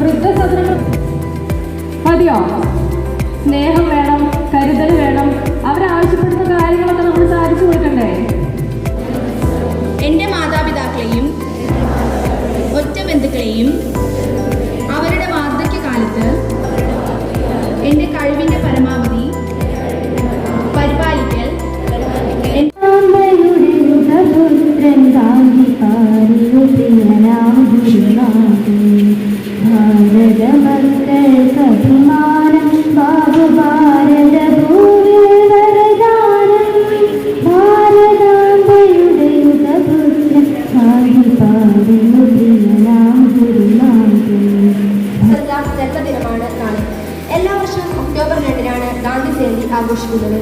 വൃദ്ധസദനങ്ങൾ മതിയോ? സ്നേഹം വേണം കരുതൽ വേണം. അവരാവശ്യപ്പെടുന്ന കാര്യങ്ങളൊക്കെ നമ്മൾ സാധിച്ചു കൊടുക്കണ്ടേ? എന്റെ മാതാപിതാക്കളെയും ഒറ്റ ബന്ധുക്കളെയും അവരുടെ വാർദ്ധക്യകാലത്ത് എന്റെ കഴിവിന്റെ പരമാവധി പരിപാലിക്കൽ ഗാന്ധി ജയന്തി ആഘോഷിക്കുന്നത്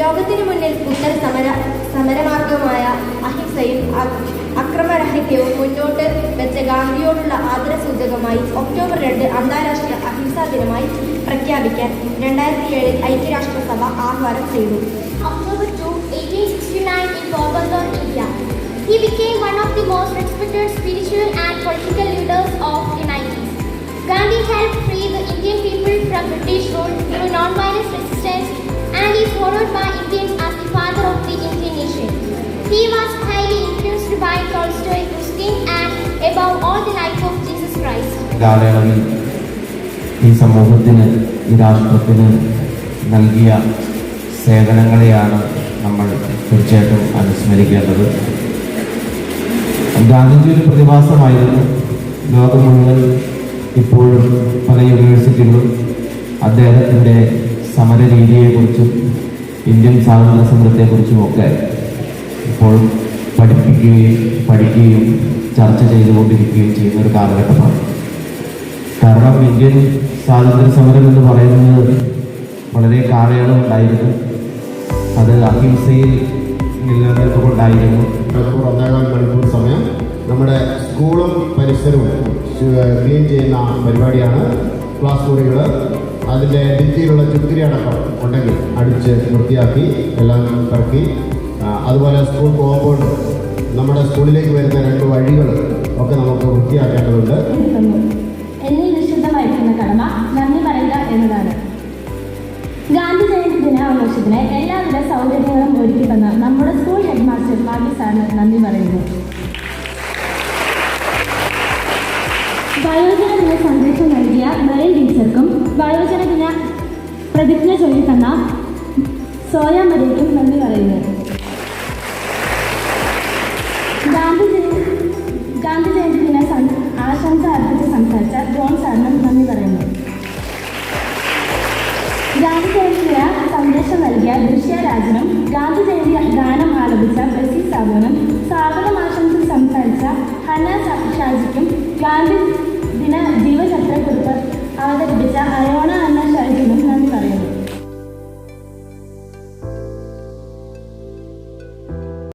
ലോകത്തിനു മുന്നിൽ ഉത്തര സമര സമരമാർഗവുമായ അഹിംസയും അക്രമരഹിത്യവും മുന്നോട്ട് വെച്ച ഗാന്ധിയോടുള്ള ആദരസൂചകമായി ഒക്ടോബർ രണ്ട് അന്താരാഷ്ട്ര അഹിംസാ ദിനമായി പ്രഖ്യാപിക്കാൻ രണ്ടായിരത്തി ഏഴിൽ ഐക്യരാഷ്ട്രസഭ ആഹ്വാനം ചെയ്തു October 2, 1869 in Porbandar, India. He became one of the most respected spiritual and political leaders of the 90s. Gandhi helped free the Indian people British rule through non-violent resistance and is followed by Indians as the father of the Indian nation. He was highly influenced by Tolstoy, Ruskin and above all the life of Jesus Christ. ഈ സമൂഹത്തിന് ഈ രാഷ്ട്രത്തിന് നൽകിയ സേവനങ്ങളെയാണ് നമ്മൾ തീർച്ചയായിട്ടും അനുസ്മരിക്കേണ്ടത് ഗാന്ധിജി ഒരു പ്രതിഭാസമായിരുന്നു ലോകം മുഴുവൻ ഇപ്പോഴും പല യൂണിവേഴ്സിറ്റികളും അദ്ദേഹത്തിന്റെ സമര രീതിയെക്കുറിച്ചും ഇന്ത്യൻ സ്വാതന്ത്ര്യ സമരത്തെക്കുറിച്ചുമൊക്കെ ഇപ്പോൾ പഠിപ്പിക്കുകയും പഠിക്കുകയും ചർച്ച ചെയ്തുകൊണ്ടിരിക്കുകയും ചെയ്യുന്ന ഒരു കാലഘട്ടമാണ്. കാരണം ഇന്ത്യൻ സ്വാതന്ത്ര്യ സമരം എന്ന് പറയുന്നത് വളരെ കാലയളവ് ഉണ്ടായിരുന്നു. അത് അഹിംസയിൽ നിലനിൽപ്പുകൊണ്ടായിരുന്നു മണിക്കൂർ മണിക്കൂർ സമയം. നമ്മുടെ സ്കൂളും പരിസരവും ക്ലീൻ ചെയ്യുന്ന പരിപാടിയാണ്. ക്ലാസ് മുറികൾ അതിന്റെ ഭിത്തിയിലുള്ള ചുത്തിരി അടക്കം ഉണ്ടെങ്കിൽ അടിച്ച് വൃത്തിയാക്കി എല്ലാം ഇറക്കി അതുപോലെ സ്കൂൾ കോമ്പൗണ്ട് നമ്മുടെ സ്കൂളിലേക്ക് വരുന്ന രണ്ട് വഴികൾ ഒക്കെ നമുക്ക് വൃത്തിയാക്കേണ്ടതുണ്ട്. എന്നിൽ നിശ്ചിതമായിരിക്കുന്ന കടമ നന്ദി പറയുക എന്നതാണ്. ഗാന്ധി ജയന്തി ദിനാഘോഷത്തിന് എല്ലാവിധ സൗകര്യങ്ങളും ഒരുക്കി തന്ന നമ്മുടെ സ്കൂൾ ഹെഡ് മാസ്റ്റർ ഭാഗ്യ സാറിന് നന്ദി പറയുന്നു. വയോജന ദിന സന്ദേശം നൽകിയ മെറിൻ ടീച്ചർക്കും വയോജന ദിന പ്രതിജ്ഞ ചൊല്ലി തന്ന സോയ മരിക്കും നന്ദി പറയുന്നു. ഗാന്ധി ഗാന്ധി ജയന്തി ദിന ആശംസ അർപ്പിച്ച് സംസാരിച്ച ജോൺ സാറിനും നന്ദി പറയുന്നു. ഗാന്ധി ജയന്തി സന്ദേശം നൽകിയ ദൃശ്യരാജനും ഗാന്ധി ജയന്തി ഗാനം ആലപിച്ച ബസി സാബുനും സ്വാഗതം ആശംസിച്ച് സംസാരിച്ച ഹന ഷാജിക്കും ഗാന്ധി 加油呢